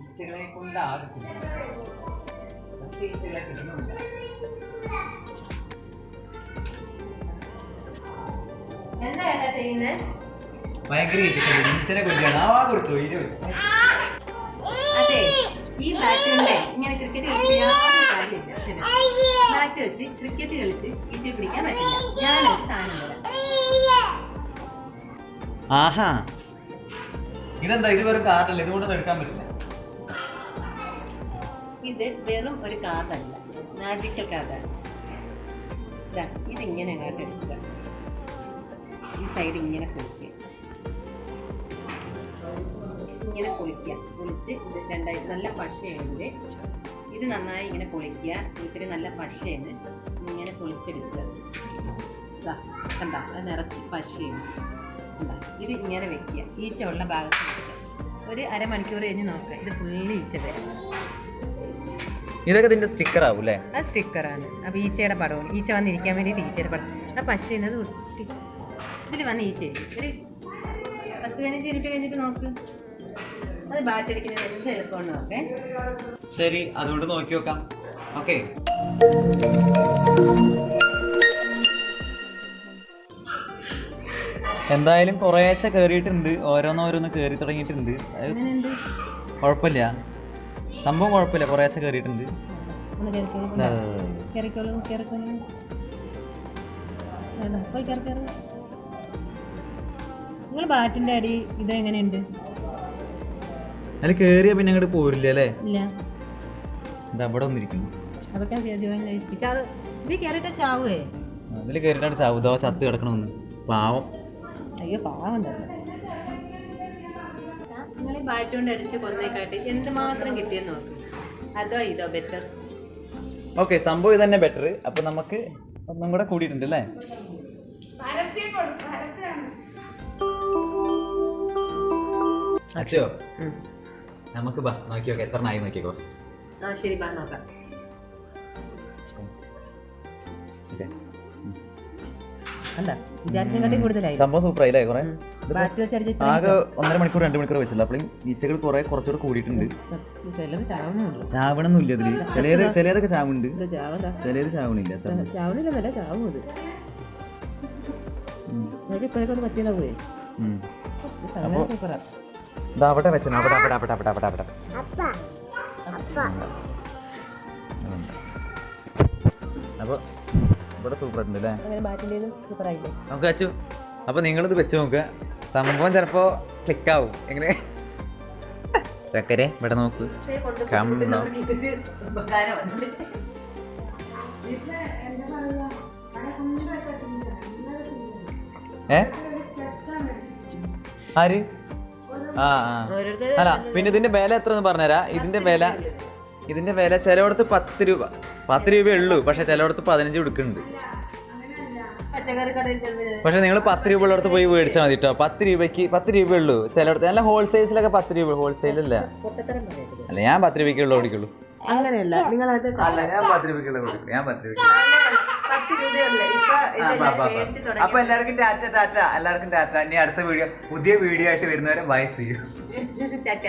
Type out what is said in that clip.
ഈച്ചകളെ കൊണ്ടാകും ഈച്ചകളെ കിട്ടുന്നില്ല എന്താ ചെയ്യുന്നേ? ഭയങ്കര ഈച്ചകൾ ഈച്ചനെ കൊല്ലുകയാണ് ആ കൊടുത്തു ഇരുപത്. അതെ ഈ ബാറ്റ് കൊണ്ട് ഇങ്ങനെ ക്രിക്കറ്റ് കളിക്കാൻ ബാറ്റ് വെച്ച് ക്രിക്കറ്റ് കളിച്ച് ഈച്ചയെ പിടിക്കാൻ പറ്റില്ല. ഞാനൊരു സാധനം ആഹാ. ഇതെന്താ? ഇത് വെറും കാർഡല്ല ഇതുകൊണ്ടൊന്നും എടുക്കാൻ പറ്റില്ല. ഇത് വെറും ഒരു കാർഡല്ല മാജിക്കൽ കാർഡാണ് ഇതാ ഇതിങ്ങനെ അങ്ങോട്ട് എടുക്കുക. ഈ സൈഡ് ഇങ്ങനെ പൊളിക്കുക. ഇങ്ങനെ പൊളിക്കുക. പൊളിച്ച് ഇത് രണ്ടായി നല്ല പശയുണ്ട് ഇത് നന്നായി ഇങ്ങനെ പൊളിക്കുക. ഇത്തിരി നല്ല പശയാണ്. ഇങ്ങനെ പൊളിച്ചെടുക്കുക. കണ്ട അത് നിറച്ച് പശയാണ്. ഇത് ഇങ്ങനെ വെക്കുക. ഈച്ച ഉള്ള ഭാഗത്ത് വെക്കുക. ഒരു അരമണിക്കൂർ കഴിഞ്ഞ് നോക്കുക. ഇത് ഫുള്ളി ഈച്ച വരും. ഇതൊക്കെ ഇതിന്റെ സ്റ്റിക്കർ ആവും അല്ലേ? അത് സ്റ്റിക്കറാണ് അപ്പോൾ ഈച്ചയുടെ പടമാണ് ഈച്ച വന്നിരിക്കാൻ വേണ്ടി ഈച്ചയുടെ പടം ആ പശുവിനത് ഒട്ടി. ഇതിൽ വന്ന് ഈച്ച ഒരു പത്ത് പതിനഞ്ച് മിനിറ്റ് കഴിഞ്ഞിട്ട് നോക്ക്. അത് ബാറ്റ് ബാറ്റടിക്കുന്നത് എന്ത് എളുപ്പമാണ് നോക്കേ. ശരി അതുകൊണ്ട് നോക്കി നോക്കാം ഓക്കെ എന്തായാലും കുറേശ്ശെ കയറിയിട്ടുണ്ട് ഓരോന്നോരോന്ന് കയറി തുടങ്ങിയിട്ടുണ്ട്. അത് കുഴപ്പമില്ല. സംഭവം കുഴപ്പമില്ല. കുറേശ്ശെ കയറിയിട്ടുണ്ട് നിങ്ങൾ ബാറ്റിന്റെ അടി ഇത് എങ്ങനെയുണ്ട്? അതിൽ കേറിയ പിന്നെ അങ്ങോട്ട് പോരില്ല അല്ലേ? എന്താ അവിടെ വന്നിരിക്കുന്നു. അതൊക്കെ ജോയിൻ കഴിപ്പിച്ചാൽ അത് ഇത് കയറിയിട്ട് ചാവുകയെ അതിൽ കയറിയിട്ടാണ് ചാവുതോ ചത്ത് കിടക്കണമെന്ന് പാവം. അയ്യോ പാവം തന്നെ. നിങ്ങൾ അടിച്ച് കൊന്നേക്കാട്ടി എന്തുമാത്രം കിട്ടിയെന്ന് നോക്ക്. അതോ ഇതോ ബെറ്റർ ഓക്കെ സംഭവം ഇത് തന്നെ ബെറ്റർ അപ്പൊ നമുക്ക് ഒന്നും കൂടെ കൂടിയിട്ടുണ്ട് അല്ലേ? അച്ഛോ നമുക്ക് ബാ നോക്കി നോക്കാം എത്ര ആയി നോക്കിക്കോ ആ ശരി ബാ നോക്കാം. അല്ല വിചാരിച്ചതിനെക്കാട്ടി കൂടുതലായി. സംഭവം സൂപ്പർ ആയില്ലേ കുറെ? ബാറ്റ് വെച്ചടിച്ച് ആകെ ഒന്നര മണിക്കൂർ രണ്ട് മണിക്കൂർ വെച്ചില്ല അപ്പോൾ ഈച്ചകൾ കുറെ കുറച്ചുകൂടെ കൂടിയിട്ടുണ്ട്. ചിലത് ചാവണുള്ളൂ. ചാവണമെന്നില്ല ഇതിൽ. ചിലത് ചിലതൊക്കെ ചാവുണ്ട്. ചിലത് ചാവണില്ല ചാവണില്ലെന്നല്ല ചാവും ഇത്. നിങ്ങൾക്ക് ഇപ്പോഴേ കൊണ്ട് പറ്റിയതാ പോയി. സൂപ്പറാ അവിടെ വെച്ചോ അവിടെ അവിടെ അവിടെ അവിടെ അവിടെ അവിടെ. അപ്പോൾ ഇവിടെ സൂപ്പർ ഉണ്ട് അല്ലേ നമുക്ക് വെച്ചു. അപ്പോൾ നിങ്ങളിത് വെച്ച് നോക്കുക സംഭവം ചിലപ്പോ ക്ലിക്ക് ആവും. എങ്ങനെ? ചക്കരെ ഇവിടെ നോക്ക്. കമ്മോ ഏ? ആര്? ആ അല്ല പിന്നെ ഇതിന്റെ വില എത്ര എന്ന് പറഞ്ഞുതരാ. ഇതിന്റെ വില ഇതിന്റെ വില ചിലയിടത്ത് പത്ത് രൂപ. പത്ത് രൂപയേ ഉള്ളൂ. പക്ഷെ ചിലയിടത്ത് പതിനഞ്ച് കൊടുക്കുന്നുണ്ട്. പക്ഷെ നിങ്ങൾ പത്ത് രൂപ ഉള്ളിടത്ത് പോയി മേടിച്ചാൽ മതി കേട്ടോ പത്ത് രൂപയ്ക്ക് പത്ത് രൂപയേ ഉള്ളൂ. ചിലയിടത്ത് നല്ല ഹോൾസെയിൽസിലൊക്കെ പത്ത് രൂപ ഹോൾസെയിലല്ല അല്ല. ഞാൻ പത്ത് രൂപയ്ക്കുള്ള ഓടിക്കുള്ളൂ അങ്ങനെയല്ല. നിങ്ങൾ ഞാൻ പത്ത് രൂപയ്ക്കുള്ള കൊടുക്കും ഞാൻ പത്ത് രൂപയ്ക്ക് അപ്പൊ എല്ലാവർക്കും ടാറ്റ ടാറ്റ. എല്ലാവർക്കും ടാറ്റ. ഇനി അടുത്ത വീഡിയോ പുതിയ വീഡിയോ ആയിട്ട് വരുന്നവരെ ബൈ ചെയ്യും ടാറ്റ.